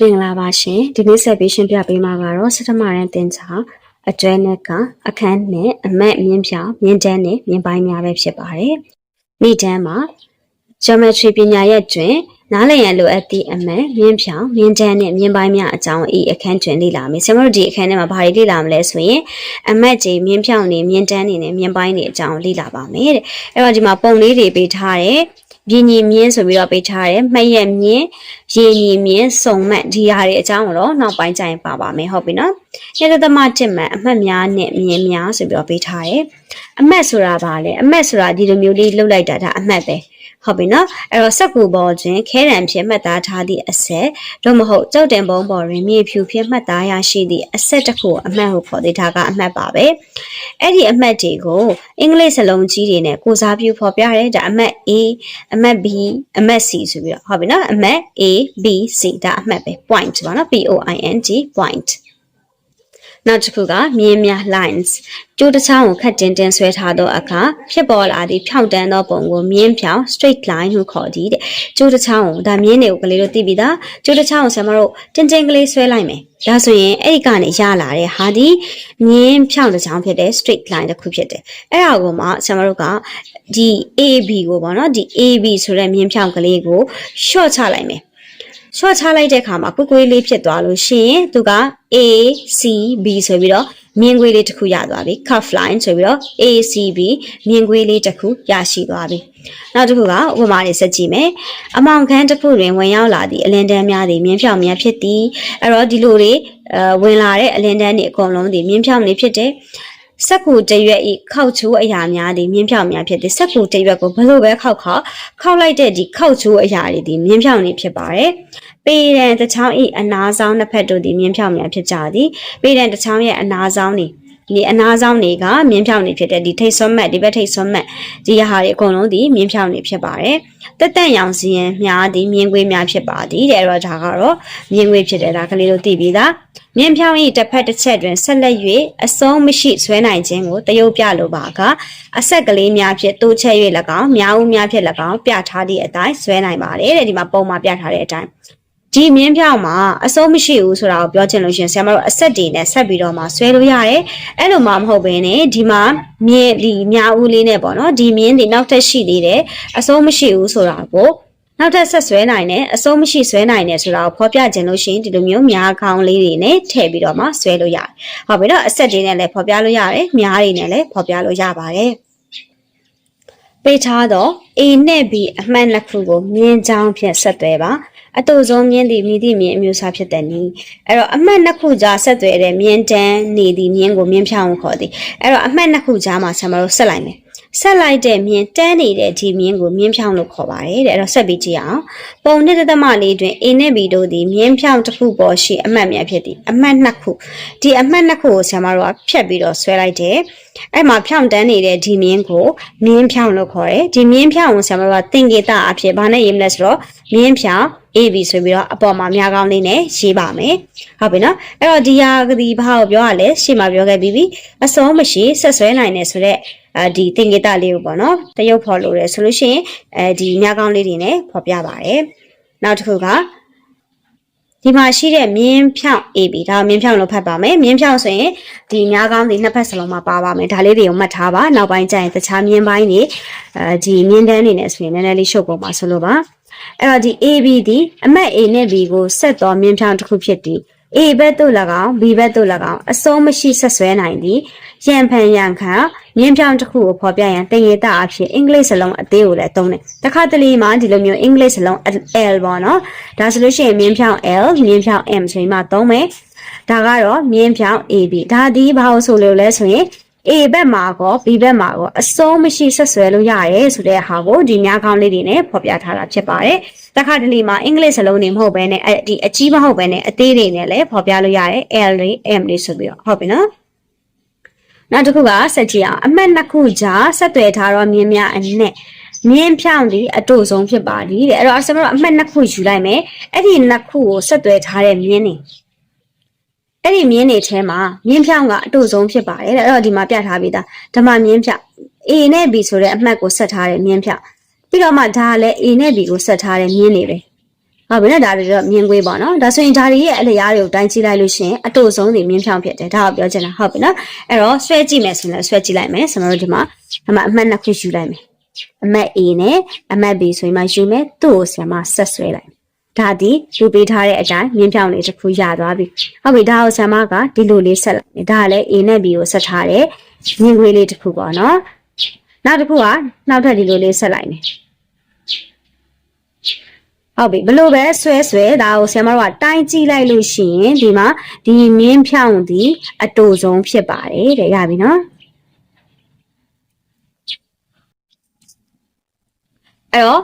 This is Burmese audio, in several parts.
မင်္ဂလာပါရှင်ဒီနေ့ဆက်ပြီးရှင်းပြပေးမှာကတော့စထမရန်တင်ချာအတွဲနဲ့ကအခန်းနဲ့အမတ်မြင်းဖြောင်မြင်းတန်းနဲ့မြင်းပိုင်းများပဲဖြစ်ပါတယ်မိတန်းမှာ geometry ပညာရပ်တွင် နားလည်ရန်လိုအပ်သည့်အမတ်မြင်းဖြောင်မြင်းတန်းနဲ့မြင်းပိုင်းများအကြောင်းဤအခန်းတွင်လေ့လာမယ်ဆရာမတို့ဒီအခန်းထဲမှာဘာတွေလေ့လာမလဲဆိုရင်အမတ်ကြီးမြင်းဖြောင်နေမြင်းတန်းနေနဲ့မြင်းပိုင်းတွေအကြောင်းလေ့လာပါမယ်တဲ့အဲ့တော့ဒီမှာပုံလေးတွေပေးထားတယ် ပြင်းညီမြင်းဆိုပြီးတော့ပေးထားတယ်မှတ်ရက်မြင်းရေညီမြင်းစုံမှတ်ဒီဟာတွေအကြောင်းကိုတော့နောက်ပိုင်းကျရင်ပါပါမယ်ဟုတ်ပြီနော်ညတသမတစ်မှတ်အမှတ်များနဲ့မြင်းများဆိုပြီးတော့ပေးထားတယ်အမှတ်ဆိုတာဘာလဲအမှတ်ဆိုတာဒီလိုမျိုးလေးလှုပ်လိုက်တာဒါအမှတ်ပဲ ဟုတ်ပြီနော်အဲ့တော့စက်ကူပေါ်တွင်ခဲတံဖြင့်မှတ်သားထားသည့်အဆက်တို့မဟုတ်ကြောက်တင်ပုံပေါ်တွင်မြေဖြူဖြင့်မှတ်သားရရှိသည့်အဆက်တစ်ခုအမှတ်ဟုခေါ်သေးတာကအမှတ်ပါပဲအဲ့ဒီအမှတ်တွေကိုအင်္ဂလိပ်စလုံးကြီးတွေနဲ့ကိုစားပြုဖော်ပြရဲဒါအမှတ် A အမှတ် B အမှတ် C ဆိုပြီးတော့ဟုတ်ပြီနော်အမှတ် A B C ဒါအမှတ်ပဲ point ပါနော် P O I N T point နောက်တစ်ခုကမြင်းများ lines ကျိုးတစ်ချောင်းကိုခတ်တင်တင်ဆွဲထားသောအခါဖြစ်ပေါ်လာသည့်ဖြောင့်တန်းသောပုံကိုမြင်းဖြောင် straight line ဟုခေါ်သည်တဲ့ကျိုးတစ်ချောင်းကိုဒါမြင်းတွေကိုကလေးတို့သိပြီသားကျိုးတစ်ချောင်းကိုဆရာမတို့တင်တင်ကလေးဆွဲလိုက်မယ်ဒါဆိုရင်အဲ့ဒီကနေရလာတဲ့ဟာဒီမြင်းဖြောင်တစ်ချောင်းဖြစ်တဲ့ straight line တစ်ခုဖြစ်တယ်အဲ့ဒါကိုမှဆရာမတို့ကဒီ AB ကိုပေါ့နော်ဒီ AB ဆိုတဲ့မြင်းဖြောင်ကလေးကို short ချလိုက်မယ် short ချလိုက်တဲ့အခါမှာကွေးကွေးလေးဖြစ်သွားလို့ရှိရင်သူက A C B ဆိုပြီးတော့မြင်ကွေးလေးတစ်ခုရသွားပြီ curve line ဆိုပြီးတော့ A C B မြင်ကွေးလေးတစ်ခုရရှိသွားပြီနောက်တစ်ခုကဥပမာလေးဆက်ကြည့်မယ်အမောင်ခန်းတစ်ခုတွင်ဝင်ရောက်လာသည့်အလင်းတန်းများသည်မြင်းဖြောင်များဖြစ်သည်အဲ့တော့ဒီလိုတွေအဲဝင်လာတဲ့အလင်းတန်းတွေအကုန်လုံးသည်မြင်းဖြောင်တွေဖြစ်တယ် စက်ကူတရွက်ဤခောက်ချိုးအရာများသည်မြင်းဖြောင်များဖြစ်သည်စက်ကူတရွက်ကိုဘလို့ပဲခောက်ခောက်ခောက်လိုက်တဲ့ဒီခောက်ချိုးအရာတွေဒီမြင်းဖြောင်တွေဖြစ်ပါတယ်ပေရန်တစ်ချောင်းဤအနာဆောင်နှစ်ဖက်တို့သည်မြင်းဖြောင်များဖြစ်ကြသည်ပေရန်တစ်ချောင်းရဲ့အနာဆောင်တွေ ဒီအနာဆောင်တွေကမြင်းဖြောင်နေဖြစ်တဲ့ဒီထိတ်ဆွမ်းမတ်ဒီဘက်ထိတ်ဆွမ်းမတ်ဒီဟာတွေအကုန်လုံးဒီမြင်းဖြောင်နေဖြစ်ပါတယ်တက်တက်ရောင်စီရင်များဒီမြင်းကွေးများဖြစ်ပါသည်တဲ့အဲ့တော့ဒါကတော့မြင်းကွေးဖြစ်တယ်ဒါကလေးတို့သိပြီလားမြင်းဖြောင်ဤတစ်ဖက်တစ်ချက်တွင်ဆက်လက်၍အဆုံးမရှိဆွဲနိုင်ခြင်းကိုတရုပ်ပြလိုပါကအဆက်ကလေးများဖြင့်တိုးချက်၍၎င်းများဦးများဖြင့်၎င်းပြထားသည့်အတိုင်းဆွဲနိုင်ပါတယ်တဲ့ဒီမှာပုံမှာပြထားတဲ့အတိုင်း ဒီမြင်းဖြောင်မှာအစိုးမရှိဘူးဆိုတာကိုပြောချင်လို့ရှရင်ဆရာမတို့အဆက်တွေနဲ့ဆက်ပြီးတော့မှဆွဲလို့ရတယ်အဲ့လိုမှမဟုတ်ဘဲနဲ့ဒီမှာမြင်းဒီမြားဦးလေးနဲ့ပေါ့နော်ဒီမြင်းဒီနောက်ထပ်ရှိသေးတယ်အစိုးမရှိဘူးဆိုတာကိုနောက်ထပ်ဆက်ဆွဲနိုင်တယ်အစိုးမရှိဆွဲနိုင်တယ်ဆိုတာကိုဖော်ပြခြင်းလို့ရှိရင်ဒီလိုမျိုးမြားခေါင်းလေးတွေနဲ့ထည့်ပြီးတော့မှဆွဲလို့ရတယ်ဟုတ်ပြီနော်အဆက်တွေနဲ့လည်းဖော်ပြလို့ရတယ်မြားတွေနဲ့လည်းဖော်ပြလို့ရပါတယ်ပေးထားတော့ A နဲ့ B အမှန်နှစ်ခုကိုမြင်းချောင်းဖြင့်ဆက်သွဲပါ အတူဆုံးမြင်းသည်မြည်သည့်မြင်းအမျိုးအစားဖြစ်တဲ့နည်းအဲ့တော့အမှတ်နှစ်ခုကြားဆက်သွဲတဲ့မြင်းတန်းနေသည့်မြင်းကိုမြင်းဖြောင်းကိုခေါ်သည်အဲ့တော့အမှတ်နှစ်ခုကြားမှာဆံမတို့ဆက်လိုက်မယ်ဆက်လိုက်တဲ့မြင်းတန်းနေတဲ့ဒီမြင်းကိုမြင်းဖြောင်းလို့ခေါ်ပါတယ်တဲ့အဲ့တော့ဆက်ပြီးကြည့်အောင်ပုံနှစ်သက်မလေးတွင် A နဲ့ B တို့သည်မြင်းဖြောင်းတစ်ခုပေါ်ရှိအမှတ်များဖြစ်သည်အမှတ်နှစ်ခုဒီအမှတ်နှစ်ခုကိုဆံမတို့ကဖြတ်ပြီးတော့ဆွဲလိုက်တယ် အဲ့မှာဖြောင်းတန်းနေတဲ့ဒီမြင်းကိုမြင်းဖြောင်းလို့ခေါ်တယ်ဒီမြင်းဖြောင်းကိုဆံမတို့ကသင်္ကေတအဖြစ်ဘာနဲ့ရေးမလဲဆိုတော့မြင်းဖြောင်း AB ဆိုပြီးတော့အပေါ်မှာများကောင်းလေးနဲ့ရေးပါမယ်ဟုတ်ပြီနော်အဲ့တော့ဒီဟာဒီဘာကိုပြောရလဲရှေ့မှာပြောခဲ့ပြီးပြီအစုံမရှိဆက်ဆွဲနိုင်တယ်ဆိုတော့အဲဒီသင်္ကေတလေးကိုပေါ့နော်တရုပ်ဖော်လို့ရဆိုလို့ရှိရင်အဲဒီများကောင်းလေးတွေနဲ့ဖော်ပြပါတယ်နောက်တစ်ခုက ဒီမှာရှိတဲ့မြင်းဖြောင်း AB ဒါမြင်းဖြောင်းလို့ဖတ်ပါမယ်မြင်းဖြောင်းဆိုရင်ဒီများကောင်းဒီနှစ်ဖက်စလုံးမှာပါပါမယ်ဒါလေးတွေကိုမှတ်ထားပါနောက်ပိုင်းကျရင်တခြားမြင်းပိုင်းတွေအဲဒီမြင်းတန်းနေနဲ့ဆိုရင်နည်းနည်းလေးရှုပ်ပုံပါဆိုလို့ပါအဲ့တော့ဒီ AB ဒီအမတ် A နဲ့ B ကိုဆက်တော်မြင်းဖြောင်းတစ်ခုဖြစ်သည် A ဘက်သို့၎င်း B ဘက်သို့၎င်းအစုံမရှိဆက်ဆွဲနိုင်သည်ရန်ဖန်ရန်ခါမြင်းဖြောင်းတစ်ခုကိုဖော်ပြရန်တင်ရတာအဖြစ်အင်္ဂလိပ်စလုံးအသေးကိုလည်းသုံးတယ်တခါတလေမှာဒီလိုမျိုးအင်္ဂလိပ်စလုံး L ပေါ့နော်ဒါဆိုလို့ရှိရင်မြင်းဖြောင်း L မြင်းဖြောင်း M ဆိုရင်မှသုံးမယ်ဒါကတော့မြင်းဖြောင်း AB ဒါဒီဘာလို့ဆိုလို့လဲဆိုရင် A ဘက်မှာကော B ဘက်မှာကောအစုံမရှိဆက်ဆွဲလို့ရတယ်ဆိုတဲ့ဟာကိုဒီများကောင်းလေးတွေနဲ့ဖော်ပြထားတာဖြစ်ပါတယ်။တခါတလေမှာအင်္ဂလိပ်စလုံးတွေမဟုတ်ဘဲနဲ့အဲဒီအကြီးမဟုတ်ဘဲနဲ့အသေးတွေနဲ့လည်းဖော်ပြလို့ရတယ် L တွေ M တွေဆိုပြီးတော့ဟုတ်ပြီနော်။နောက်တစ်ခုကဆက်ကြည့်အောင်အမှတ်နှစ်ခုကြားဆက်သွယ်ထားတော့မြင်းများအနဲ့မြင်းဖြောင်းဒီအတူဆုံးဖြစ်ပါသည်တဲ့အဲ့တော့ကျွန်တော်အမှတ်နှစ်ခုယူလိုက်မယ်အဲ့ဒီနှစ်ခုကိုဆက်သွယ်ထားတဲ့မြင်းတွေ အဲ့ဒီမြင်းတွေထဲမှာမြင်းဖြောင်းကအတူဆုံးဖြစ်ပါတယ်တဲ့အဲ့တော့ဒီမှာပြထားပြီးသားဓမ္မမြင်းဖြောင်း A နဲ့ B ဆိုတဲ့အမှတ်ကိုဆက်ထားတဲ့မြင်းဖြောင်းပြီးတော့မှဒါကလည်း A နဲ့ B ကိုဆက်ထားတဲ့မြင်းတွေပဲဟုတ်ပြီနော်ဒါတွေတော့မြင်ကွေးပေါ့နော်ဒါဆိုရင်ဒါတွေရဲ့အလျားတွေကိုတိုင်းကြည့်လိုက်လို့ရှိရင်အတူဆုံးတွေမြင်ဖြောင်းဖြစ်တယ်ဒါကိုပြောချင်တာဟုတ်ပြီနော်အဲ့တော့ဆွဲကြည့်မယ်ဆိုရင်လည်းဆွဲကြည့်လိုက်မယ်ဆိုတော့ဒီမှာအမှတ်အမှတ်နှစ်ခုယူလိုက်မယ်အမှတ် A နဲ့အမှတ် B ဆိုရင်မှယူမယ်သူ့ကိုဆရာမဆက်ဆွဲလိုက် ဒါဒီယူပေးထားတဲ့အတိုင်းမြင်းဖြောင်းလေးတစ်ခုရသွားပြီဟုတ်ပြီဒါကိုဆရာမကဒီလိုလေးဆက်လိုက်မယ်ဒါကလည်း A နဲ့ B ကိုဆက်ထားတဲ့မြင်းခွေးလေးတစ်ခုပေါ့နော်နောက်တစ်ခုကနောက်ထပ်ဒီလိုလေးဆက်လိုက်မယ်ဟုတ်ပြီဘလို့ပဲဆွဲဆွဲဒါကိုဆရာမတို့ကတိုင်းကြည့်လိုက်လို့ရှိရင်ဒီမှာဒီမြင်းဖြောင်းဒီအတူဆုံးဖြစ်ပါတယ်တဲ့ရပြီနော်အဲ့တော့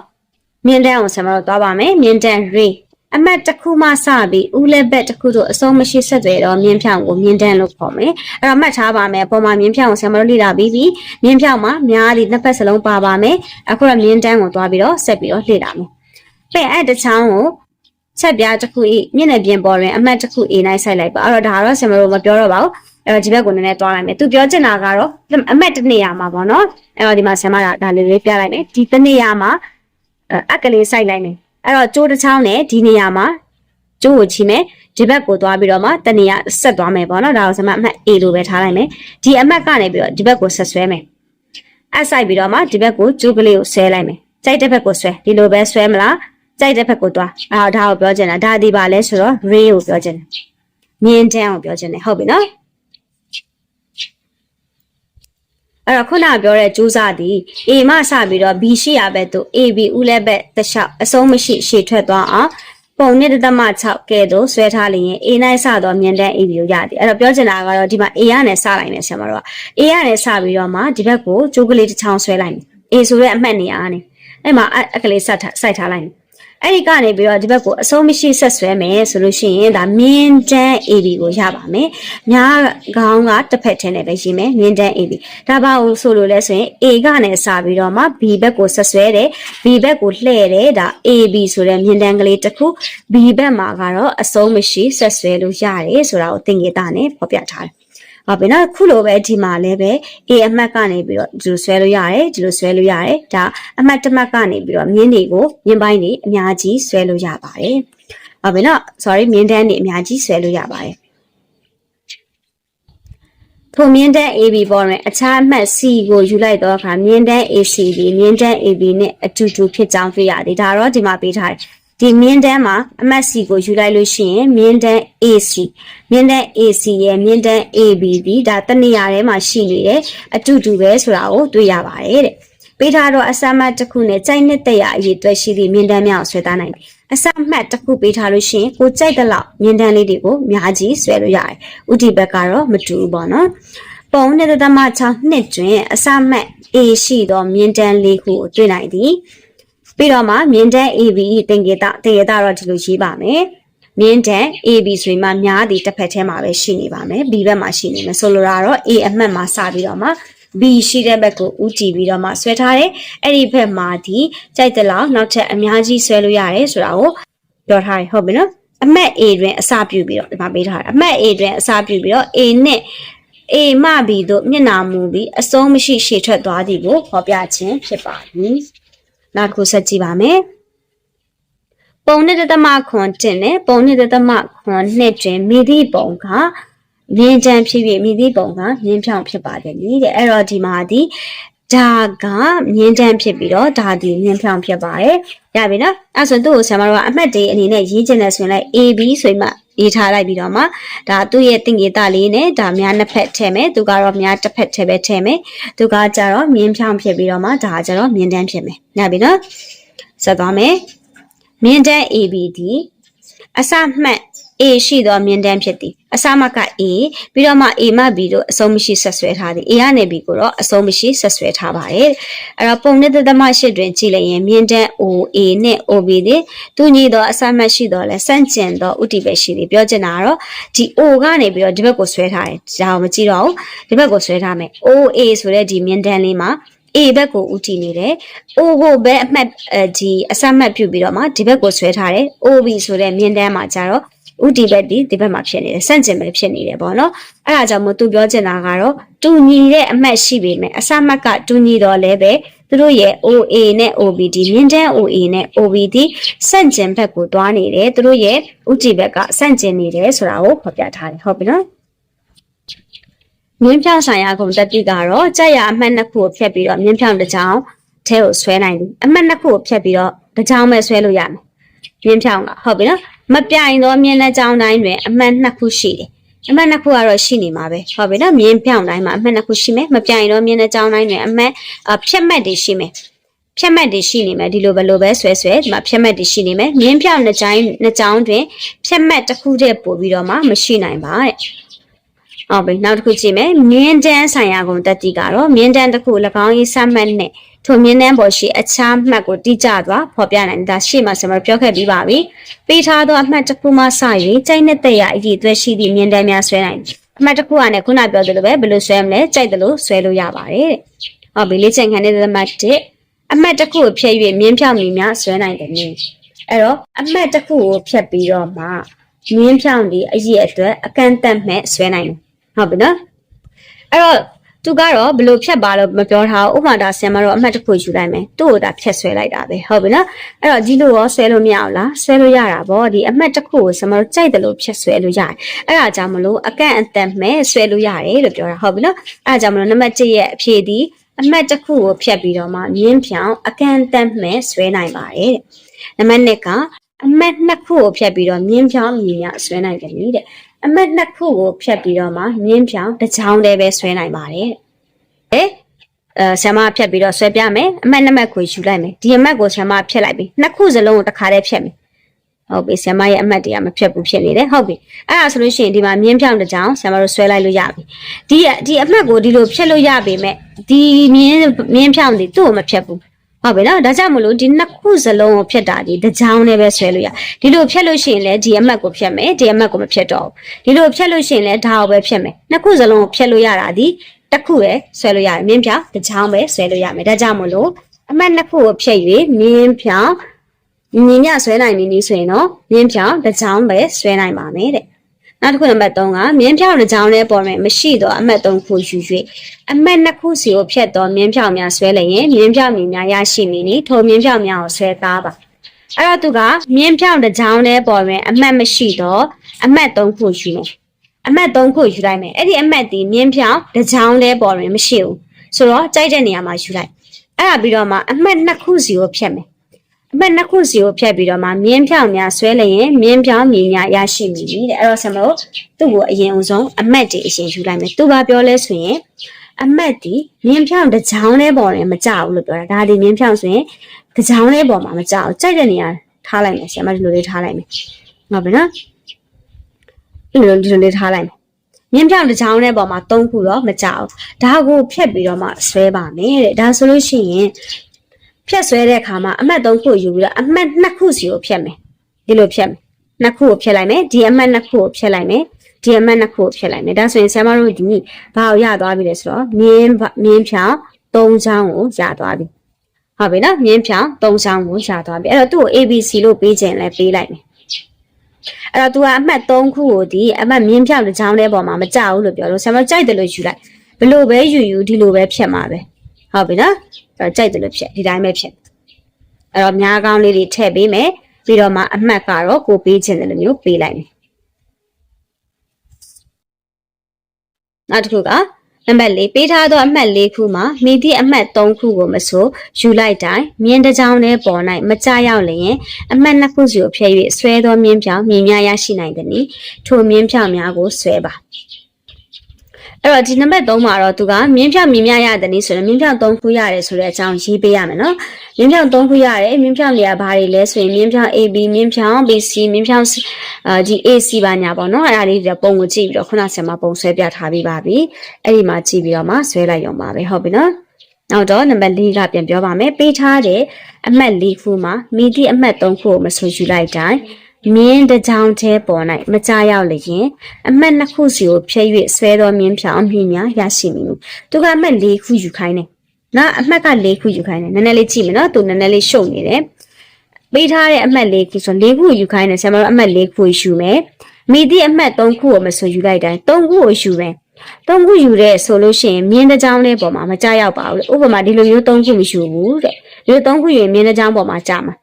မြင်းတန်းကိုဆရာမတို့သွားပါမယ်မြင်းတန်း ray အမှတ်တစ်ခုမှစပြီးဦးလက်ဘက်တစ်ခုတို့အစုံမရှိဆက်သွယ်တော့မြင်းဖြောင်းကိုမြင်းတန်းလို့ခေါ်မယ်အဲ့တော့မှတ်ထားပါမယ်အပေါ်မှာမြင်းဖြောင်းကိုဆရာမတို့လေ့လာပြီးပြီမြင်းဖြောင်းမှာများသည့်နှစ်ဖက်စလုံးပါပါမယ်အခုတော့မြင်းတန်းကိုသွားပြီးတော့ဆက်ပြီးတော့လေ့လာမယ်ပဲ့အဲ့တစ်ချောင်းကိုချက်ပြားတစ်ခုဤမျက်နှာပြင်ပေါ်တွင်အမှတ်တစ်ခု A နိုင်ဆိုင်လိုက်ပါအဲ့တော့ဒါကတော့ဆရာမတို့မပြောတော့ပါဘူးအဲ့တော့ဒီဘက်ကိုနည်းနည်းသွားလိုက်မယ်သူပြောချင်တာကတော့အမှတ်တစ်နေရာမှာပေါ့နော်အဲ့တော့ဒီမှာဆရာမကဒါလေးလေးပြလိုက်မယ်ဒီတစ်နေရာမှာ အက်ကလေးစိုက်လိုက်မယ်အဲ့တော့ကျိုးတစ်ချောင်းနဲ့ဒီနေရာမှာကျိုးကိုချီမယ်ဒီဘက်ကိုသွားပြီးတော့မှတနေရာဆက်သွားမယ်ပေါ့နော်ဒါကိုဆရာမအမှတ် A လို့ပဲထားလိုက်မယ်ဒီအမှတ်ကနေပြီးတော့ဒီဘက်ကိုဆက်ဆွဲမယ်အက်ဆိုင်ပြီးတော့မှဒီဘက်ကိုကျိုးကလေးကိုဆွဲလိုက်မယ်ကြိုက်တဲ့ဘက်ကိုဆွဲဒီလိုပဲဆွဲမလားကြိုက်တဲ့ဘက်ကိုသွားအဲ့တော့ဒါကိုပြောချင်တာဒါဒီပါလဲဆိုတော့ ray ကိုပြောချင်တယ်မြင်းတန်းကိုပြောချင်တယ်ဟုတ်ပြီနော် အဲ့တော့ခုနပြောတဲ့ကျိုးစားသည် A မှစပြီးတော့ B ရှိရဘက်သို့ AB ဦးလက်ဘက်တစ်လျှောက်အဆုံးမရှိရှေ့ထွက်သွားအောင်ပုံနဲ့တသမ6ကဲသို့ဆွဲထားလျင် A နိုင်စတော့မြင်တဲ့ AB ကိုရတယ်အဲ့တော့ပြောချင်တာကတော့ဒီမှာ A ရနဲ့စလိုက်မယ်ဆရာမတို့က A ရနဲ့စပြီးတော့မှဒီဘက်ကိုကျိုးကလေးတစ်ချောင်းဆွဲလိုက်မယ် A ဆိုတဲ့အမှတ်နေရာကနေအဲ့မှာအက်ကလေးဆက်ထားစိုက်ထားလိုက်မယ် အဲ့ဒီကနေပြီးတော့ဒီဘက်ကိုအဆုံးမရှိဆက်ဆွဲမယ်ဆိုလို့ရှိရင်ဒါမြင်းတန်း AB ကိုရပါမယ်။ညာခေါင်းကတစ်ဖက်ထဲနဲ့ပဲရှိမယ်မြင်းတန်း AB ။ဒါပါလို့ဆိုလို့လဲဆိုရင် A ကနေစပြီးတော့မှ B ဘက်ကိုဆက်ဆွဲတယ်။ B ဘက်ကိုလှည့်တယ်ဒါ AB ဆိုတဲ့မြင်းတန်းကလေးတစ်ခု B ဘက်မှာကတော့အဆုံးမရှိဆက်ဆွဲလို့ရတယ်ဆိုတာကိုသင်္ကေတနဲ့ဖော်ပြထားတယ်။ ဟုတ်ပြီနော်ခုလိုပဲဒီမှာလည်းပဲ A အမှတ်ကနေပြီးတော့ဒီလိုဆွဲလို့ရတယ်ဒီလိုဆွဲလို့ရတယ်ဒါအမှတ်တစ်မှတ်ကနေပြီးတော့မြင်းတွေကိုမြင်းပိုင်းတွေအများကြီးဆွဲလို့ရပါတယ်ဟုတ်ပြီနော် sorry မြင်းတန်းတွေအများကြီးဆွဲလို့ရပါတယ်ထိုမြင်းတန်း AB ပေါ်တွင်အခြားအမှတ် C ကိုယူလိုက်တော့အခါမြင်းတန်း AC ဒီမြင်းတန်း AB နဲ့အတူတူဖြစ်ကြောင်းတွေ့ရသည်ဒါတော့ဒီမှာပေးထားတယ် ဒီမြင်းတန်းမှာအမတ် C ကိုယူလိုက်လို့ရှိရင်မြင်းတန်း AC မြင်းတန်း AC ရဲ့မြင်းတန်း AB ဒီဒါတနေရာထဲမှာရှိနေတယ်အတူတူပဲဆိုတာကိုတွေ့ရပါတယ်တဲ့ပေးထားတော့အစမတ်တစ်ခုနဲ့ကြိုက်နှစ်တရာအရေးတွက်ရှိသည့်မြင်းတန်းများကိုဆွဲသားနိုင်တယ်အစမတ်တစ်ခုပေးထားလို့ရှိရင်ကိုကြိုက်တဲ့လောက်မြင်းတန်းလေးတွေကိုအများကြီးဆွဲလို့ရတယ်ဥတီဘက်ကတော့မတူဘူးပေါ့နော်ပုံနဲ့တသမ6နှစ်တွင်အစမတ် A ရှိသောမြင်းတန်းလေးခုကိုတွေ့နိုင်သည် ပြီးတော့မှမြင်းတန်း AB တင်ကေတတင်ကေတတော့ဒီလိုရေးပါမယ်မြင်းတန်း AB ဆိုရင်မှများသည်တစ်ဖက်ထဲမှာပဲရှိနေပါမယ် B ဘက်မှာရှိနေမယ်ဆိုလိုတာတော့ A အမှတ်မှာစပြီးတော့မှ B ရှိတဲ့ဘက်ကိုဦးတည်ပြီးတော့မှဆွဲထားတယ်အဲ့ဒီဘက်မှာဒီကြိုက်တဲ့လောက်နောက်ထပ်အများကြီးဆွဲလို့ရတယ်ဆိုတာကိုပြောထားတယ်ဟုတ်ပြီနော်အမှတ် A တွင်အစပြုပြီးတော့ဒီမှာပေးထားတယ်အမှတ် A တွင်အစပြုပြီးတော့ A နဲ့ A မှ B တို့မျက်နာမူပြီးအစုံမရှိရှေ့ထွက်သွားသည်ကိုဖော်ပြခြင်းဖြစ်ပါသည် နောက်တစ်ခုဆက်ကြည့်ပါမယ်ပုံနဲ့တသမခွန်တင်နဲ့ပုံနဲ့တသမခွန်နှစ်တွင်မိသည့်ပုံကမြင်းချမ်းဖြစ်ဖြစ်မိသည့်ပုံကမြင်းဖြောင်ဖြစ်ပါတယ်လေတဲ့အဲ့တော့ဒီမှာဒီဒါကမြင်းတန်းဖြစ်ပြီးတော့ဒါဒီမြင်းဖြောင်ဖြစ်ပါတယ်ရပြီနော်အဲ့ဆိုသူ့ကိုဆရာမတို့ကအမှတ်တွေအနေနဲ့ရေးချင်တယ်ဆိုရင်လည်း AB ဆိုရင်မှ ရေးထားလိုက်ပြီးတော့မှဒါသူ့ရဲ့သင်္ကေတလေးနဲ့ဒါများနှစ်ဖက်ထည့်မယ်သူကတော့များတစ်ဖက်ထည့်ပဲထည့်မယ်သူကကြတော့မြင်းဖြောင်ဖြစ်ပြီးတော့မှဒါကကြတော့မြင်းတန်းဖြစ်မယ်ရပြီနော်ဆက်သွားမယ်မြင်းတန်း ABD အစမှတ် A ရှိသောမြင်းတန်းဖြစ်သည်အစမက A ပြီးတော့မှ A မှ B တို့အစုံမရှိဆက်ဆွဲထားသည် A ကနေ B ကိုတော့အစုံမရှိဆက်ဆွဲထားပါတယ်အဲ့တော့ပုံနဲ့တသမရှစ်တွင်ကြည့်လိုက်ရင်မြင်းတန်း OA နဲ့ OB တွေသူညီသောအစမှတ်ရှိတော့လဲစန့်ကျင်သောဥတီပဲရှိသည်ပြောချင်တာကတော့ဒီ O ကနေပြီးတော့ဒီဘက်ကိုဆွဲထားတယ်ဒါကိုမကြည့်တော့ဘူးဒီဘက်ကိုဆွဲထားမယ် OA ဆိုတဲ့ဒီမြင်းတန်းလေးမှာ A ဘက်ကိုဦးတည်နေတယ်။ O ကိုပဲအမှတ်အဲဒီအစမှတ်ပြုပြီးတော့မှဒီဘက်ကိုဆွဲထားတယ်။ OB ဆိုတဲ့မြင်းတန်းမှာကျတော့ ဥတီဘက်ဒီဒီဘက်မှာဖြစ်နေတယ်စန့်ကျင်ပဲဖြစ်နေတယ်ပေါ့နော်အဲ့ဒါကြောင့်မို့သူပြောချင်တာကတော့တူညီတဲ့အမှတ်ရှိပေမဲ့အစမှတ်ကတူညီတော့လည်းပဲသူတို့ရဲ့ OA နဲ့ OBD မြင့်တန်း OA နဲ့ OBD စန့်ကျင်ဘက်ကိုတွားနေတယ်သူတို့ရဲ့ဥတီဘက်ကစန့်ကျင်နေတယ်ဆိုတာကိုဖော်ပြထားတယ်ဟုတ်ပြီနော်မြင်းဖြောင်းဆိုင်ရာကုန်တက်တိကတော့ကြက်ရအမှတ်နှစ်ခုကိုဖြတ်ပြီးတော့မြင်းဖြောင်းတစ်ချောင်းထဲကိုဆွဲနိုင်တယ်အမှတ်နှစ်ခုကိုဖြတ်ပြီးတော့တစ်ချောင်းပဲဆွဲလို့ရမယ်မြင်းဖြောင်းကဟုတ်ပြီနော် မပြိုင်တော့မြင်းတဲ့ချောင်းတိုင်းတွင်အမှတ်နှစ်ခုရှိတယ်အမှတ်နှစ်ခုကတော့ရှိနေမှာပဲဟုတ်ပြီနော်မြင်းဖြောင်းတိုင်းမှာအမှတ်နှစ်ခုရှိမယ်မပြိုင်တော့မြင်းတဲ့ချောင်းတိုင်းတွင်အမှတ်အဖြတ်မှတ်တွေရှိမယ်ဖြတ်မှတ်တွေရှိနေမယ်ဒီလိုပဲလိုပဲဆွဲဆွဲဒီမှာဖြတ်မှတ်တွေရှိနေမယ်မြင်းဖြောင်းနှစ်ချောင်းနှစ်ချောင်းတွင်ဖြတ်မှတ်တစ်ခုတည်းပို့ပြီးတော့မှမရှိနိုင်ပါတဲ့ဟုတ်ပြီနောက်တစ်ခုကြည့်မယ်မြင်းတန်းဆိုင်ရာကုန်တက်တီကတော့မြင်းတန်းတစ်ခု၎င်းရေးစမှတ်နဲ့ ထိုမြင်းတန်းပေါ်ရှိအခြားမှတ်ကိုတိကျသွားဖော်ပြနိုင်တယ်ဒါရှေ့မှာကျွန်တော်ပြောခဲ့ပြီးပါပြီပေးထားသောအမှတ်တစ်ခုမှစ၍ကျိုင်းနဲ့တဲ့ရအကြည့်အသွဲရှိသည့်မြင်းတန်းများဆွဲနိုင်တယ်အမှတ်တစ်ခုကလည်းခုနပြောသလိုပဲဘယ်လိုဆွဲမလဲကြိုက်တယ်လို့ဆွဲလို့ရပါတယ်တဲ့ဟုတ်ပြီလေ့ကျင့်ခန်းနေတဲ့မှတ်တစ်အမှတ်တစ်ခုကိုဖြည့်၍မြင်းဖြောင်းမီများဆွဲနိုင်တယ်နည်းအဲ့တော့အမှတ်တစ်ခုကိုဖြတ်ပြီးတော့မှမြင်းဖြောင်းဒီအရေးအတွက်အကန့်အသတ်မဲ့ဆွဲနိုင်တယ်ဟုတ်ပြီနော်အဲ့တော့ သူကတော့ဘလို့ဖြတ်ပါလို့မပြောထားဘူးဥပမာဒါဆင်မတော့အမှတ်တစ်ခုယူလိုက်မယ်သူ့ကိုဒါဖြတ်ဆွဲလိုက်တာပဲဟုတ်ပြီနော်အဲ့တော့ဒီလိုရောဆွဲလို့မရအောင်လားဆွဲလို့ရတာပေါ့ဒီအမှတ်တစ်ခုကိုဆင်မတော့ကြိုက်တယ်လို့ဖြတ်ဆွဲလို့ရတယ်အဲ့ဒါကြောင့်မလို့အကန့်အသတ်မဲ့ဆွဲလို့ရတယ်လို့ပြောတာဟုတ်ပြီနော်အဲ့ဒါကြောင့်မလို့နံပါတ်1ရဲ့အဖြေဒီအမှတ်တစ်ခုကိုဖြတ်ပြီးတော့မှမြင်းဖြောင်အကန့်အသတ်မဲ့ဆွဲနိုင်ပါတယ်တဲ့နံပါတ်2က အမှတ်နှစ်ခုကိုဖြတ်ပြီးတော့မြင်းဖြောင်မြည်များဆွဲနိုင်တယ်လေတဲ့အမှတ်နှစ်ခုကိုဖြတ်ပြီးတော့မှမြင်းဖြောင်တစ်ချောင်းတည်းပဲဆွဲနိုင်ပါတယ်တဲ့အဲဆ iam ဖြတ်ပြီးတော့ဆွဲပြမယ်အမှတ်နှစ်မှတ်ကိုယူလိုက်မယ်ဒီအမှတ်ကိုဆ iam ဖြတ်လိုက်ပြီနှစ်ခုစလုံးကိုတစ်ခါတည်းဖြတ်မယ်ဟုတ်ပြီဆ iam ရဲ့အမှတ်တွေကမဖြတ်ဘူးဖြစ်နေတယ်ဟုတ်ပြီအဲ့ဒါဆိုလို့ရှိရင်ဒီမှာမြင်းဖြောင်တစ်ချောင်းဆ iam တို့ဆွဲလိုက်လို့ရပြီဒီဒီအမှတ်ကိုဒီလိုဖြတ်လို့ရပေမဲ့ဒီမြင်းမြင်းဖြောင်ဒီသူ့ကိုမဖြတ်ဘူး ဟုတ်ပြီနော်ဒါကြောင့်မလို့ဒီနှစ်ခုစလုံးကိုဖြတ်တာဒီတစ်ကြောင်းနဲ့ပဲဆွဲလို့ရဒီလိုဖြတ်လို့ရှိရင်လည်းဒီအမတ်ကိုဖြတ်မယ်ဒီအမတ်ကိုမဖြတ်တော့ဘူးဒီလိုဖြတ်လို့ရှိရင်လည်းဒါကိုပဲဖြတ်မယ်နှစ်ခုစလုံးကိုဖြတ်လို့ရတာဒီတစ်ခုပဲဆွဲလို့ရတယ်မြင်းဖြောင်းတစ်ကြောင်းပဲဆွဲလို့ရမယ်ဒါကြောင့်မလို့အမတ်နှစ်ခုကိုဖြတ်၍မြင်းဖြောင်းမြင်းညဆွဲနိုင်ပြီနည်းဆိုရင်တော့မြင်းဖြောင်းတစ်ကြောင်းပဲဆွဲနိုင်ပါမယ်တဲ့ နောက်တစ်ခုနံပါတ်3ကမြင်းဖြောင်းတစ်ကြောင်းနဲ့ပေါ်မယ်မရှိတော့အမှတ်3ခုယူ၍အမှတ်2ခုစီကိုဖြတ်တော့မြင်းဖြောင်းများဆွဲလိုက်ရင်မြင်းဖြောင်းများရရှိမည်နီထိုမြင်းဖြောင်းများကိုဆွဲသားပါအဲ့တော့သူကမြင်းဖြောင်းတစ်ကြောင်းနဲ့ပေါ်မယ်အမှတ်မရှိတော့အမှတ်3ခုယူမယ်အမှတ်3ခုယူလိုက်မယ်အဲ့ဒီအမှတ်ဒီမြင်းဖြောင်းတစ်ကြောင်းနဲ့ပေါ်မယ်မရှိဘူးဆိုတော့ကြိုက်တဲ့နေရာမှာယူလိုက်အဲ့ဒါပြီးတော့မှအမှတ်2ခုစီကိုဖြတ်မယ် အမှတ်နှစ်ခုစီကိုဖြတ်ပြီးတော့မှမြင်းဖြောင်းများဆွဲလိုက်ရင်မြင်းဖြောင်းမြည်များရရှိမည်တဲ့အဲ့တော့ဆမလို့သူ့ကိုအရင်ဦးဆုံးအမှတ်တွေအရင်ယူလိုက်မယ်သူကပြောလဲဆိုရင်အမှတ်ဒီမြင်းဖြောင်းတစ်ချောင်းလေးပေါ်တယ်မကြဘူးလို့ပြောတာဒါဒီမြင်းဖြောင်းဆိုရင်တစ်ချောင်းလေးပေါ်မှာမကြဘူးကြိုက်တဲ့နေရာထားလိုက်မယ်ဆမဒီလိုလေးထားလိုက်မယ်ဟုတ်ပြီနော်ဒီလိုဒီလိုလေးထားလိုက်မယ်မြင်းဖြောင်းတစ်ချောင်းနဲ့ပေါ်မှာ၃ခုတော့မကြဘူးဒါကိုဖြတ်ပြီးတော့မှဆွဲပါမယ်တဲ့ဒါဆိုလို့ရှိရင် ဖြတ်ဆွဲတဲ့အခါမှာအမှတ်၃ခုယူပြီးတော့အမှတ်၂ခုစီကိုဖြတ်မယ်ဒီလိုဖြတ်မယ်နှစ်ခုကိုဖြတ်လိုက်မယ်ဒီအမှတ်နှစ်ခုကိုဖြတ်လိုက်မယ်ဒီအမှတ်နှစ်ခုကိုဖြတ်လိုက်မယ်ဒါဆိုရင်ဆရာမတို့ဒီဘာကိုရသွားပြီလဲဆိုတော့မြင်းမြင်းဖြောင်း၃ချောင်းကိုရသွားပြီဟုတ်ပြီနော်မြင်းဖြောင်း၃ချောင်းကိုရသွားပြီအဲ့တော့သူ့ကို ABC လို့ပေးခြင်းလဲပေးလိုက်မယ်အဲ့တော့ तू ကအမှတ်3ခုကိုဒီအမှတ်မြင်းဖြောင်းတစ်ချောင်းတဲ့ပေါ်မှာမကြဘူးလို့ပြောလို့ဆရာမကြိုက်တယ်လို့ယူလိုက်ဘလို့ပဲယူယူဒီလိုပဲဖြတ်မှာပဲ ဟုတ်ပြီနော်အဲ့တော့ကြိုက်တယ်လို့ဖြတ်ဒီတိုင်းပဲဖြတ်အဲ့တော့များကောင်းလေးတွေထည့်ပေးမယ်ပြီးတော့မှအမှတ်ကတော့ကိုပေးခြင်းတယ်လို့မျိုးပေးလိုက်မယ်နောက်တစ်ခုကနံပါတ်၄ပေးထားသောအမှတ်၄ခုမှာမိသည့်အမှတ်၃ခုကိုမဆိုယူလိုက်တိုင်းမြင်းတစ်ကြောင်နဲ့ပေါ်၌မကြရောက်လျင်အမှတ်နှစ်ခုစီကိုဖျက်၍ဆွဲသောမြင်းပြောင်မြင်းများရရှိနိုင်သည်။ထိုမြင်းပြောင်များကိုဆွဲပါ။ အဲ့တော့ဒီနံပါတ်3မှာတော့သူကမြင်းဖြောင်မြင်းများရတယ်နည်းဆိုရင်မြင်းဖြောင်3ခုရတယ်ဆိုတဲ့အကြောင်းရေးပေးရမယ်နော်မြင်းဖြောင်3ခုရတယ်မြင်းဖြောင်တွေကဘာတွေလဲဆိုရင်မြင်းဖြောင် AB မြင်းဖြောင် BC မြင်းဖြောင်အာဒီ AC ပါညာပေါ့နော်အဲ့ဒါလေးတွေပုံကိုကြည့်ပြီးတော့ခုနဆင်မပုံဆွဲပြထားပြီးပါပြီအဲ့ဒီမှာကြည့်ပြီးတော့မှဆွဲလိုက်ရုံပါပဲဟုတ်ပြီနော်နောက်တော့နံပါတ်၄ကပြန်ပြောပါမယ်ပေးထားတဲ့အမှတ်၄ခုမှာမိသည့်အမှတ်၃ခုကိုမဆိုယူလိုက်တိုင်း မြင်းတစ်ကြောင်သေးပေါ်၌မကြရောက်လျင်အမှတ်နှစ်ခုစီကိုဖြည့်၍ဆွဲသောမြင်းဖြောင်မြင်းများရရှိမည်။သူကအမှတ်၄ခုယူခိုင်းတယ်။နော်အမှတ်က၄ခုယူခိုင်းတယ်။နည်းနည်းလေးကြည့်မယ်နော်။သူနည်းနည်းလေးရှုပ်နေတယ်။ပေးထားတဲ့အမှတ်၄ခုဆို၄ခုယူခိုင်းတယ်ဆရာမတို့အမှတ်၄ခုယူမယ်မိသည့်အမှတ်၃ခုကိုမဆိုယူလိုက်တိုင်း၃ခုကိုယူမယ်၃ခုယူတဲ့ဆိုလို့ရှိရင်မြင်းတစ်ကြောင်းလေးပေါ်မှာမကြရောက်ပါဘူးလေဥပမာဒီလိုမျိုး၃ခုမရှိဘူးတဲ့ဒီလို၃ခုယူရင်မြင်းတစ်ကြောင်းပေါ်မှာကြာမှာ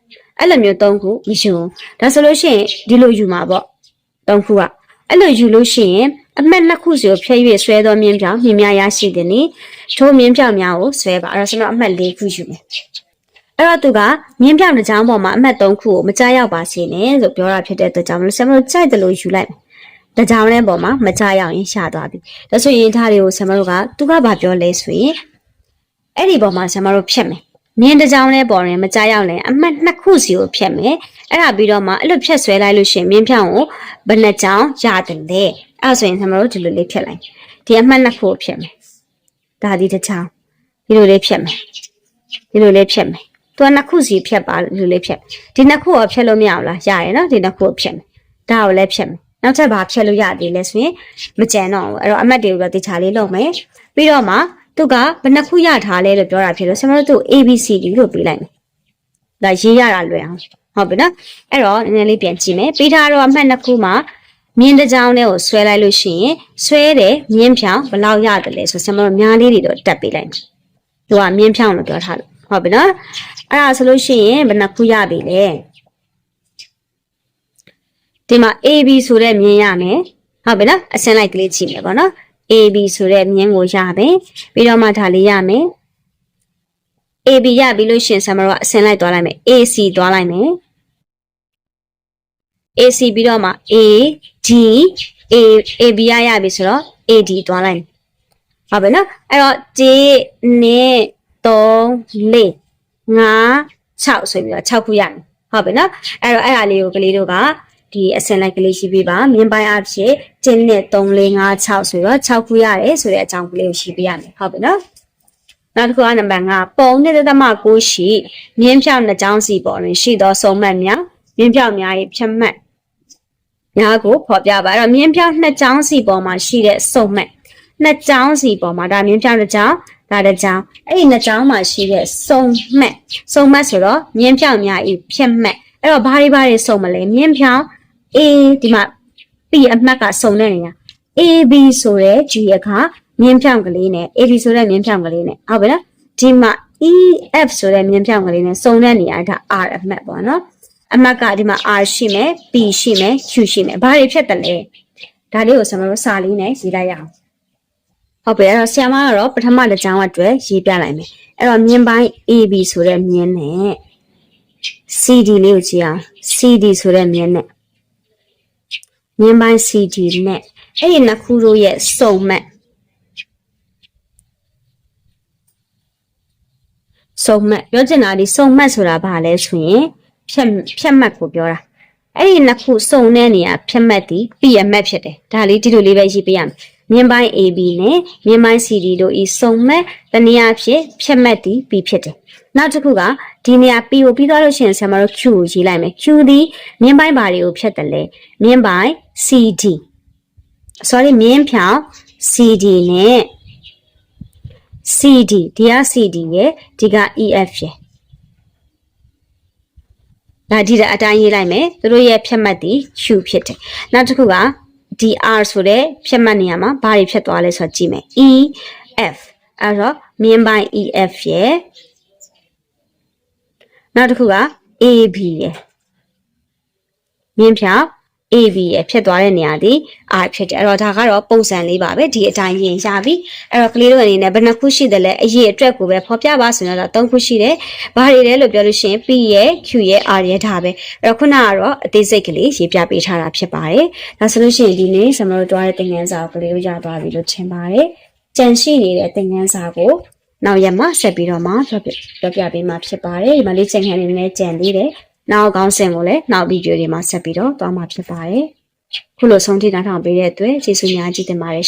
အဲ့လိုမျိုး၃ခုမရှိဘူးဒါဆိုလို့ရှိရင်ဒီလိုယူမှာပေါ့၃ခုကအဲ့လိုယူလို့ရှိရင်အမှတ်နှစ်ခုစီကိုဖျက်၍ဆွဲသောမြင်းပြောင်မြင်းများရရှိတယ်နိထိုးမြင်းပြောင်များကိုဆွဲပါအဲ့တော့ကျွန်တော်အမှတ်၄ခုယူမယ်အဲ့တော့သူကမြင်းပြောင်တစ်ချောင်းပေါ်မှာအမှတ်၃ခုကိုမကြားရောက်ပါစေနဲ့လို့ပြောတာဖြစ်တဲ့အတွက်ကြောင့်မလို့ဆရာမတို့ကြိုက်တယ်လို့ယူလိုက်မယ်။တစ်ချောင်းလေးပေါ်မှာမကြားရောက်ရင်ရှာသွားပြီ။ဒါဆိုရင်ဒါတွေကိုဆရာမတို့ကသူကဘာပြောလဲဆိုရင်အဲ့ဒီပေါ်မှာဆရာမတို့ဖြတ်မယ်။ မြင်းတစ်ချောင်းလေးပေါ်ရင်မကြားရောက်ရင်အမှတ်နှစ်ခုစီကိုဖြတ်မယ်။အဲ့ဒါပြီးတော့မှအဲ့လိုဖြတ်ဆွဲလိုက်လို့ရှိရင်မြင်းပြောင်ကိုဘယ်နှချောင်းရတယ်လဲ။အဲ့ဒါဆိုရင်ဆရာမတို့ဒီလိုလေးဖြတ်လိုက်။ဒီအမှတ်နှစ်ခုကိုဖြတ်မယ်။ဒါဒီတစ်ချောင်းဒီလိုလေးဖြတ်မယ်။ဒီလိုလေးဖြတ်မယ်။သူကနှစ်ခုစီဖြတ်ပါလို့လေးဖြတ်ဒီနှစ်ခုရောဖြတ်လို့မရဘူးလားရရယ်နော်ဒီနှစ်ခုကိုဖြတ်မယ်ဒါကိုလည်းဖြတ်မယ်နောက်ထပ်ဘာဖြတ်လို့ရသေးလဲဆိုရင်မကြံတော့ဘူးအဲ့တော့အမတ်တွေကိုတော့တေချာလေးလုပ်မယ်ပြီးတော့မှ သူကဘယ်နှစ်ခုရထားလဲလို့ပြောတာဖြစ်လို့ဆရာမတို့သူ ABCD လို့ပေးလိုက်မယ်ဒါရေးရတာလွယ်အောင်ဟုတ်ပြီနော်အဲ့တော့နည်းနည်းလေးပြန်ကြည့်မယ်ပြီးထားတော့အမှတ်နှစ်ခုမှာမြင်းတစ်ကြောင်းလေးကိုဆွဲလိုက်လို့ရှိရင်ဆွဲတယ်မြင်းဖြောင်ဘယ်လောက်ရတယ်လဲဆိုဆရာမတို့များလေးတွေတော့တက်ပေးလိုက်မယ်သူကမြင်းဖြောင်လို့ပြောထားလို့ဟုတ်ပြီနော်အဲ့ဒါဆိုလို့ရှိရင်ဘယ်နှခုရပြီလဲဒီမှာ AB ဆိုတဲ့မြင်ရမယ်ဟုတ်ပြီနော်အစင်းလိုက်ကလေးကြည့်မယ်ပေါ့နော် AB ဆိုတဲ့မြင်ကိုရမယ်ပြီးတော့မှဒါလေးရမယ် AB ရပြီလို့ရှရင်ဆမ်မရောအစင်းလိုက်သွားလိုက်မယ် AC သွားလိုက်မယ် AC ပြီးတော့မှ AD A AB ရရပြီဆိုတော့ AD သွားလိုက်မယ်ဟုတ်ပြီနော်အဲ့တော့ J နဲ့3 4 5 6ဆိုပြီးတော့6ခုရမယ်ဟုတ်ပြီနော်အဲ့တော့အဲ့ဒါလေးကိုကလေးတို့က ဒီအစင်လိုက်ကလေးရှိပေးပါမြင်းပိုင်းအဖြစ်7နဲ့3 4 5 6ဆိုတော့6ခုရတယ်ဆိုတဲ့အကြောင်းကလေးကိုရှိပေးရမယ်ဟုတ်ပြီနော်နောက်တစ်ခုကနံပါတ်5ပုံနဲ့သမ9ရှိမြင်းဖြောင်းနှစ်ကြောင်းစီပေါ်တွင်ရှိသောစုံမှတ်များမြင်းဖြောင်းများ၏ဖြတ်မှတ်များကိုဖော်ပြပါအဲ့တော့မြင်းဖြောင်းနှစ်ကြောင်းစီပေါ်မှာရှိတဲ့စုံမှတ်နှစ်ကြောင်းစီပေါ်မှာဒါမြင်းဖြောင်းတစ်ကြောင်းဒါတစ်ကြောင်းအဲ့ဒီနှစ်ကြောင်းမှာရှိတဲ့စုံမှတ်စုံမှတ်ဆိုတော့မြင်းဖြောင်းများဤဖြတ်မှတ်အဲ့တော့ဘာတွေဘာတွေစုံမလဲမြင်းဖြောင်း A ဒီမှာ P အမှတ်ကစုံတဲ့နေရာ AB ဆိုတဲ့ G အခါမြင်းဖြောင်းကလေးနဲ့ AD ဆိုတဲ့မြင်းဖြောင်းကလေးနဲ့ဟုတ်ပြီလားဒီမှာ EF ဆိုတဲ့မြင်းဖြောင်းကလေးနဲ့စုံတဲ့နေရာဒါ R အမှတ်ပေါ့နော်အမှတ်ကဒီမှာ R ရှိမယ် P ရှိမယ် Q ရှိမယ်ဘာတွေဖြစ်တယ်လဲဒါလေးကိုကျွန်တော်တို့စာလေးနဲ့ရေးလိုက်ရအောင်ဟုတ်ပြီအဲ့တော့ဆရာမကတော့ပထမတစ်ကြောင်းအတွက်ရေးပြလိုက်မယ်အဲ့တော့မြင်းပိုင်း AB ဆိုတဲ့မြင်းနဲ့ CD လေးကိုကြည့်အောင် CD ဆိုတဲ့မြင်းနဲ့ မြင်းပိုင်း CD နဲ့အဲ့ဒီနှစ်ခုတို့ရဲ့စုံမှတ်စုံမှတ်ပြောချင်တာဒီစုံမှတ်ဆိုတာဘာလဲဆိုရင်ဖြတ်ဖြတ်မှတ်ကိုပြောတာအဲ့ဒီနှစ်ခုစုံတဲ့နေရာဖြတ်မှတ်ဒီပြည့်ရမှတ်ဖြစ်တယ်ဒါလေးဒီလိုလေးပဲရေးပေးရမယ် မြင်းပိုင်း AB နဲ့မြင်းပိုင်း CD တို့ဤစုံမဲ့တနည်းအားဖြင့်ဖြတ်မှတ်သည် P ဖြစ်တယ်။နောက်တစ်ခုကဒီနေရာ P ကိုပြီးသွားလို့ရှိရင်ဆရာမတို့ Q ကိုရေးလိုက်မယ်။ Q သည်မြင်းပိုင်းဘာတွေကိုဖြတ်တယ်လဲ။မြင်းပိုင်း CD sorry မြင်းဖြောင် CD နဲ့ CD ဒီက CD ရဲ့ဒီက EF ရဲ့ဒါဒီတဲ့အတိုင်းရေးလိုက်မယ်သူတို့ရဲ့ဖြတ်မှတ်သည် Q ဖြစ်တယ်နောက်တစ်ခုက DR ဆိုတဲ့ဖြတ်မှတ်နေရာမှာဘာတွေဖြစ်သွားလဲဆိုတော့ကြည့်မယ် EF အဲ့တော့မြင်းပိုင်း EF ရဲ့နောက်တစ်ခုက AB ရဲ့မြင်းဖြောင် AB ရဲ့ဖြစ်သွားတဲ့နေရာဒီ R ဖြစ်တယ်အဲ့တော့ဒါကတော့ပုံစံလေးပါပဲဒီအတိုင်းရင်ရပြီအဲ့တော့ကလေးတို့အနေနဲ့ဘယ်နှခုရှိတယ်လဲအရေးအတွက်ကိုပဲဖော်ပြပါဆိုတော့၃ခုရှိတယ်ဘာတွေလဲလို့ပြောလို့ရှိရင် P ရဲ့ Q ရဲ့ R ရဲ့ဒါပဲအဲ့တော့ခုနကတော့အသေးစိတ်ကလေးရေးပြပေးထားတာဖြစ်ပါတယ်ဒါဆိုလို့ရှိရင်ဒီနေ့ကျွန်တော်တို့တွားတဲ့သင်ခန်းစာကိုကလေးတို့ရသွားပြီလို့ထင်ပါတယ်ကြံရှိနေတဲ့သင်ခန်းစာကိုနောက်ရက်မှာဆက်ပြီးတော့မှပြောပြပြောပြပေးမှာဖြစ်ပါတယ်ဒီမှာလေးချိန်ခန်းနေနဲ့ကြံသေးတယ် နောက်ကောင်းစင်ကိုလည်းနောက်ဗီဒီယိုတွေမှာဆက်ပြီးတော့သွားမှာဖြစ်ပါတယ်ခုလိုဆုံးထိနားထောင်ပေးတဲ့အတွက်ကျေးဇူးများကြီးတင်ပါတယ်